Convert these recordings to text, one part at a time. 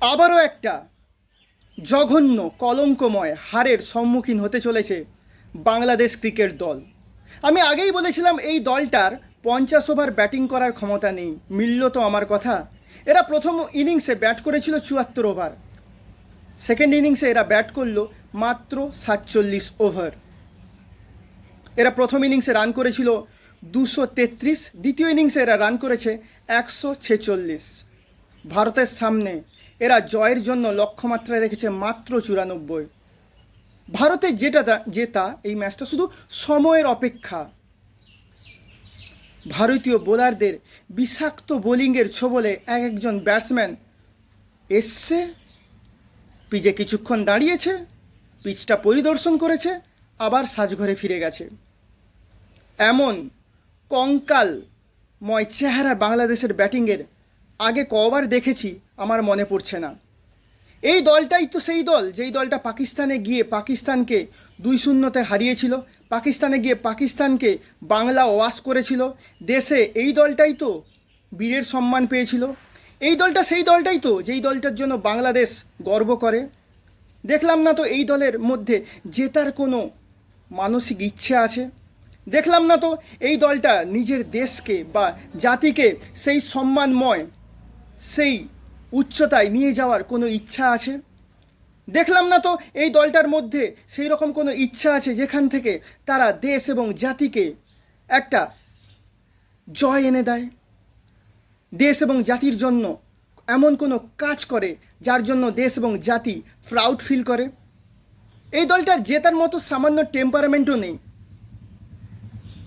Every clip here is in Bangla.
আবারও একটা জঘন্য, কলঙ্কময় হারের সম্মুখীন হতে চলেছে বাংলাদেশ ক্রিকেট দল। আমি আগেই বলেছিলাম এই দলটার পঞ্চাশ ওভার ব্যাটিং করার ক্ষমতা নেই। মিলল তো আমার কথা। এরা প্রথম ইনিংসে ব্যাট করেছিল চুয়াত্তর ওভার। সেকেন্ড ইনিংসে এরা ব্যাট করল মাত্র সাতচল্লিশ ওভার। এরা প্রথম ইনিংসে রান করেছিল দুশো তেত্রিশ। দ্বিতীয় ইনিংসে এরা রান করেছে একশো ছেচল্লিশ। ভারতের সামনে এরা জয়ের জন্য লক্ষ্যমাত্রায় রেখেছে মাত্র চুরানব্বই। ভারতের যেটা জেতা এই ম্যাচটা শুধু সময়ের অপেক্ষা। ভারতীয় বোলারদের বিষাক্ত বোলিংয়ের ছোবলে এক একজন ব্যাটসম্যান এসছে, পিচে কিছুক্ষণ দাঁড়িয়েছে, পিচটা পরিদর্শন করেছে, আবার সাজঘরে ফিরে গেছে। এমন কঙ্কালময় চেহারা বাংলাদেশের ব্যাটিংয়ের আগে কবার দেখেছি, আমার মনে পড়ছে না। এই দলটাই তো সেই দল, যেই দলটা পাকিস্তানে গিয়ে পাকিস্তানকে দুই শূন্যতে হারিয়েছিল, পাকিস্তানে গিয়ে পাকিস্তানকে বাংলা ওয়াশ করেছিল, দেশে এই দলটাই তো বীরের সম্মান পেয়েছিল। এই দলটা সেই দলটাই তো, যেই দলটার জন্য বাংলাদেশ গর্ব করে। দেখলাম না তো এই দলের মধ্যে জেতার কোনো মানসিক ইচ্ছে আছে? দেখলাম না তো এই দলটা নিজের দেশকে বা জাতিকে সেই সম্মানময় সেই উচ্চতায় নিয়ে যাওয়ার কোনো ইচ্ছা আছে? দেখলাম না তো এই দলটার মধ্যে সেই রকম কোনো ইচ্ছা আছে যেখান থেকে তারা দেশ এবং জাতিকে একটা জয় এনে দেয়? দেশ এবং জাতির জন্য এমন কোনো কাজ করে যার জন্য দেশ এবং জাতি প্রাউড ফিল করে? এই দলটার জেতার মতো সামান্য টেম্পারামেন্টও নেই।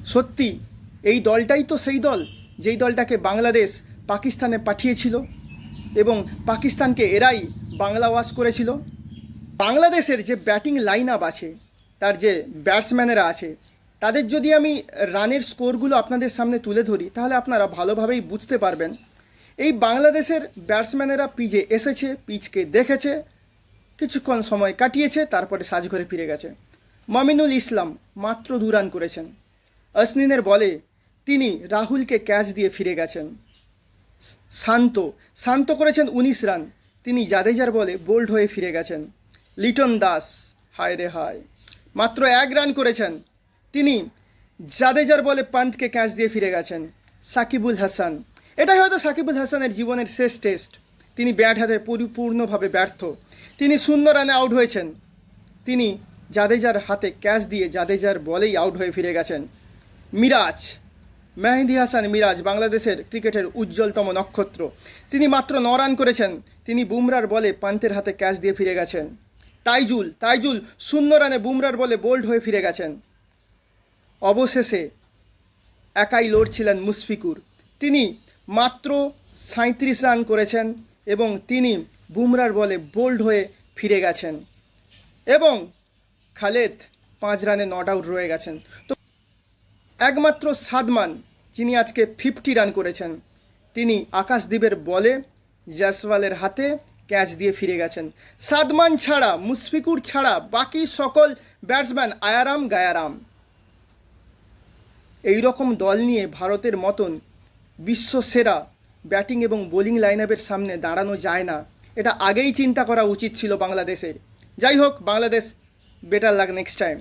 সত্যি, এই দলটাই তো সেই দল, যেই দলটাকে বাংলাদেশ পাকিস্তানে পাঠিয়েছিল এবং পাকিস্তানকে এরাই বাংলা ওয়াশ করেছিল। বাংলাদেশের যে ব্যাটিং লাইন আপ আছে, তার যে ব্যাটসম্যানেরা আছে, তাদের যদি আমি রানের স্কোরগুলো আপনাদের সামনে তুলে ধরি, তাহলে আপনারা ভালোভাবেই বুঝতে পারবেন। এই বাংলাদেশের ব্যাটসম্যানেরা পিচে এসেছে পিচকে দেখেছে, কিছুক্ষণ সময় কাটিয়েছে, তারপরে সাজঘরে ফিরে গেছে। মমিনুল ইসলাম মাত্র দু রান করেছেন। অসনিনের বলে তিনি রাহুলকে ক্যাচ দিয়ে ফিরে গেছেন। শান্ত শান্ত করেছেন উনিশ রান। তিনি জাদেজার বলে বোল্ড হয়ে ফিরে গেছেন। লিটন দাস, হায় রে হায়। মাত্র এক রান করেছেন। তিনি জাদেজার বলে পান্তকে ক্যাচ দিয়ে ফিরে গেছেন, সাকিবুল হাসান। এটাই হয়তো সাকিবুল হাসানের জীবনের শেষ টেস্ট। তিনি ব্যাট হাতে পরিপূর্ণভাবে ব্যর্থ। তিনি শূন্য রানে আউট হয়েছেন। তিনি জাদেজার হাতে ক্যাচ দিয়ে জাদেজার বলেই আউট হয়ে ফিরে গেছেন। মিরাজ মেহেদি হাসান মিরাজ বাংলাদেশের ক্রিকেটের উজ্জ্বলতম নক্ষত্র। তিনি মাত্র ন রান করেছেন। তিনি বুমরার বলে পান্তের হাতে ক্যাচ দিয়ে ফিরে গেছেন। তাইজুল তাইজুল, শূন্য রানে বুমরার বলে বোল্ড হয়ে ফিরে গেছেন। অবশেষে একাই লড়ছিলেন মুশফিকুর। তিনি মাত্র সাঁত্রিশ রান করেছেন এবং তিনি বুমরার বলে বোল্ড হয়ে ফিরে গেছেন। এবং খালেদ পাঁচ রানে নট আউট রয়ে গেছেন। তো একমাত্র সাদমান, যিনি আজকে ফিফটি রান করেছেন। তিনি আকাশদ্বীপের বলে জয়সওয়ালের হাতে ক্যাচ দিয়ে ফিরে গেছেন। সাদমান ছাড়া, মুশফিকুর ছাড়া বাকি সকল ব্যাটসম্যান আয়ারাম গায়ারাম। এই রকম দল নিয়ে ভারতের মতন বিশ্বসেরা ব্যাটিং এবং বোলিং লাইনআপের সামনে দাঁড়ানো যায় না। এটা আগেই চিন্তা করা উচিত ছিল বাংলাদেশের। যাই হোক, বাংলাদেশ, বেটার লাগ নেক্সট টাইম।